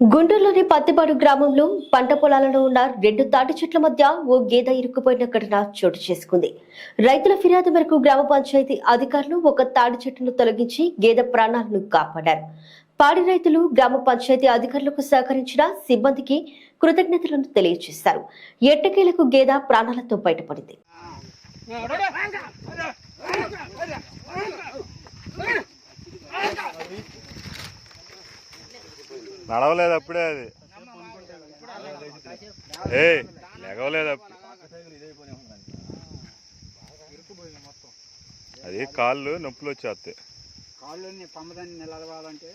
గుంటూరులోని పత్తిపాడు గ్రామంలో పంట పొలాలలో ఉన్న రెండు తాటి చెట్ల మధ్య ఓ గేదె ఇరుక్కుపోయిన ఘటన చోటు చేసుకుంది రైతుల ఫిర్యాదు మేరకు గ్రామ పంచాయతీ అధికారులు ఒక తాటి చెట్టును తొలగించి గేదె ప్రాణాలను కాపాడారు పాడి రైతులు గ్రామ పంచాయతీ అధికారులకు సహకరించిన సిబ్బందికి కృతజ్ఞతలను తెలియజేశారు ఎట్టకేలకు గేదె ప్రాణాలతో బయటపడింది నడవలేదు అప్పుడే అది. ఏ లెగవలేదు అప్పుడు. అది కాళ్ళు నొప్పులు వచ్చేస్తాయి. కాళ్ళని పంపదాన్ని నిలవాలంటే